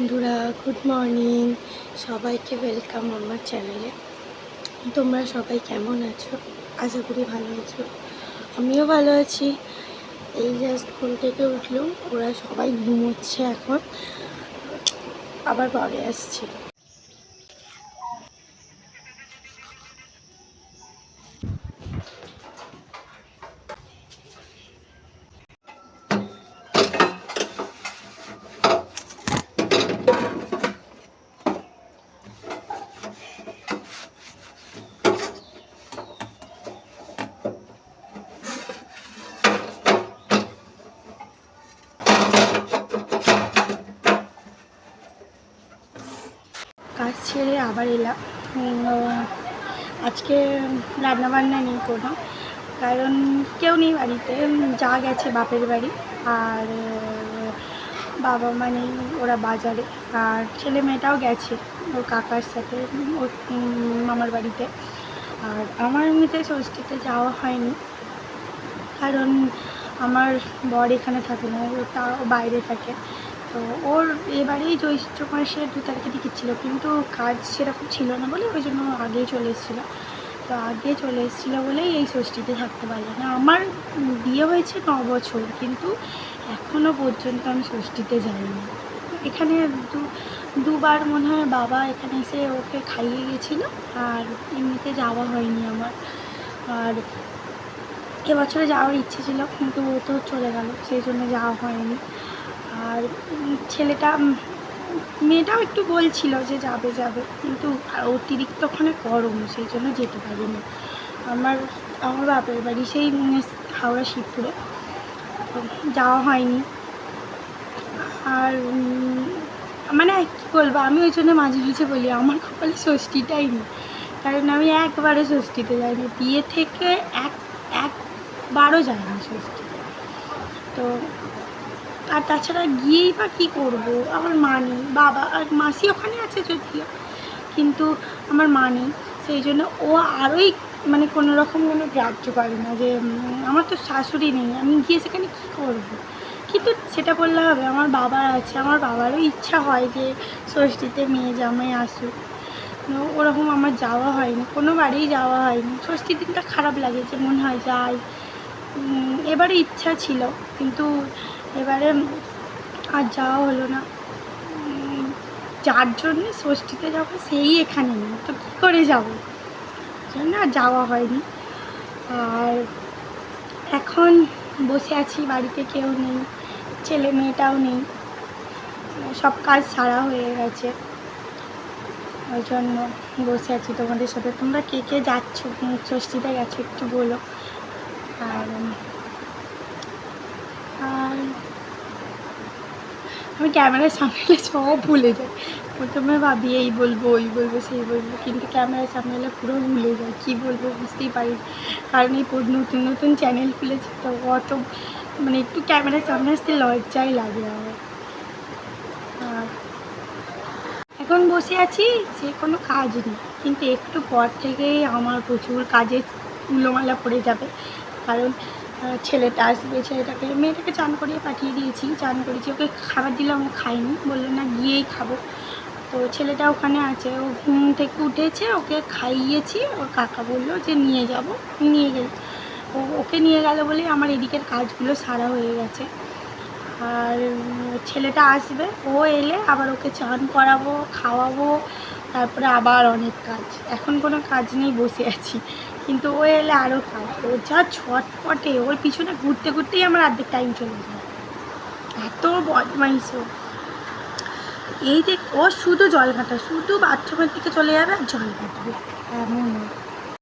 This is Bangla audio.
বন্ধুরা গুড মর্নিং সবাইকে ওয়েলকাম আমার চ্যানেলে তোমরা সবাই কেমন আছো? আশা করি ভালো আছো। আমিও ভালো আছি। এই জাস্ট ঘুম থেকে উঠলাম, ওরা সবাই ঘুমোচ্ছে এখন। আবার পরে আসছি। কাজ ছেড়ে আবার এলাম। আজকে রান্না বান্না নেই কোনো, কারণ কেউ নেই বাড়িতে, যা গেছে বাপের বাড়ি। আর, বাবা মানে ওরা বাজারে, আর ছেলে মেয়েটাও গেছে ওর কাকার সাথে, ওর মামার বাড়িতে। আর আমার এমনিতে ষষ্ঠীতে যাওয়া হয়নি, কারণ আমার বর এখানে থাকে না ওটা বাইরে থাকে। তো ওর এবারেই জ্যৈষ্ঠ মাসের দু তারিখে টিকিট ছিল, কিন্তু কাজ সেরকম ছিল না বলে ওই জন্য আগেই চলে এসেছিল। তো আগে চলে এসেছিল বলেই এই ষষ্ঠীতে থাকতে পারল না। আমার বিয়ে হয়েছে ন বছর, কিন্তু এখনও পর্যন্ত আমি ষষ্ঠীতে যাইনি। এখানে দু, দুবার মনে হয় বাবা এখানে এসে ওকে খাইয়ে গেছিল, আর এমনিতে যাওয়া হয়নি আমার। আর এবছরে যাওয়ার ইচ্ছে ছিল, কিন্তু ও তো চলে গেল, সেই জন্য যাওয়া হয়নি। আর ছেলেটা মেয়েটাও একটু বলছিল যে যাবে যাবে। কিন্তু আর অতিরিক্ত ওখানে গরম, সেই জন্য যেতে পারিনি। আমার আমার বাপের বাড়ি সেই হাওড়া শিবপুরে। যাওয়া হয়নি। আর মানে কী বলব, আমি ওই জন্য মাঝে মাঝে বলি, আমার কপালে ষষ্ঠীটাই নেই। কারণ আমি একবারে ষষ্ঠীতে যাইনি। বিয়ে থেকে এক, একবারও যাইনি ষষ্ঠীতে। তো আর তাছাড়া গিয়েই বা কী করব? আমার মা নেই। বাবা আর মাসি ওখানে আছে যদিও। কিন্তু আমার মা নেই। সেই জন্য ও আরোই মানে কোনো রকম কোনো গ্রাহ্য করে না যে আমার তো শাশুড়ি নেই। আমি গিয়ে সেখানে কী করব? কিন্তু সেটা বললে হবে। আমার বাবার আছে। আমার বাবারও ইচ্ছা হয় যে ষষ্ঠীতে মেয়ে জামাই আসুক। ওরকম আমার যাওয়া হয়নি। কোনো বাড়িই যাওয়া হয়নি। ষষ্ঠীর দিনটা খারাপ লাগে যে মনে হয় যাই। এবারে ইচ্ছা ছিল, কিন্তু এবারে আর যাওয়া হলো না। যার জন্যে ষষ্ঠীতে যাব সেই এখানে নেই, তো কী করে যাব? জন্য আর যাওয়া হয়নি। আর এখন বসে আছি, বাড়িতে কেউ নেই, ছেলে মেয়েটাও নেই। সব কাজ সারা হয়ে গেছে। ওই জন্য বসে আছি তোমাদের সাথে। তোমরা কে কে যাচ্ছ? ষষ্ঠীতে গেছো একটু বলো। আর আর আমি ক্যামেরার সামনে এলে সব ভুলে যাই। প্রথমে ভাবি এই বলব, ওই বলব, সেই বলব, কিন্তু ক্যামেরার সামনে এলে পুরো ভুলে যাই। কী বলব বুঝতেই পারি কারণ এই নতুন নতুন চ্যানেল খুলেছি তো অত মানে একটু ক্যামেরার সামনে আসতে লজ্জাই লাগে আমার। এখন বসে আছি যে কোনো কাজ নেই। কিন্তু একটু পর থেকেই আমার প্রচুর কাজের উলোমালা পড়ে যাবে। কারণ ছেলেটা আসবে, ছেলেটাকে, মেয়েটাকে চান করিয়ে পাঠিয়ে দিয়েছি, চান করেছি। ওকে খাবার দিলাম, ও খাইনি বলল, না, গিয়েই খাব। তো ছেলেটা ওখানে আছে। ও ঘুম থেকে উঠেছে, ওকে খাইয়েছি। ওর কাকা বলল যে, নিয়ে যাব। নিয়ে গেল। ওকে নিয়ে গেল বলেই আমার এদিকের কাজগুলো সারা হয়ে গেছে। আর ছেলেটা আসবে, ও এলে আবার ওকে চান করাবো, খাওয়াবো, তারপরে আবার অনেক কাজ। এখন কোনো কাজ নেই, বসে আছি। কিন্তু ও এলে আরও কাজ। ও যা ছটপটে, ওর পিছনে ঘুরতে ঘুরতেই আমার অর্ধেক টাইম চলে যায়। এত বদমাইশ এই দেখ ও শুধু জল ঘাটা শুধু বাথরুমের দিকে চলে যাবে আর জল ঘাটবে এমন।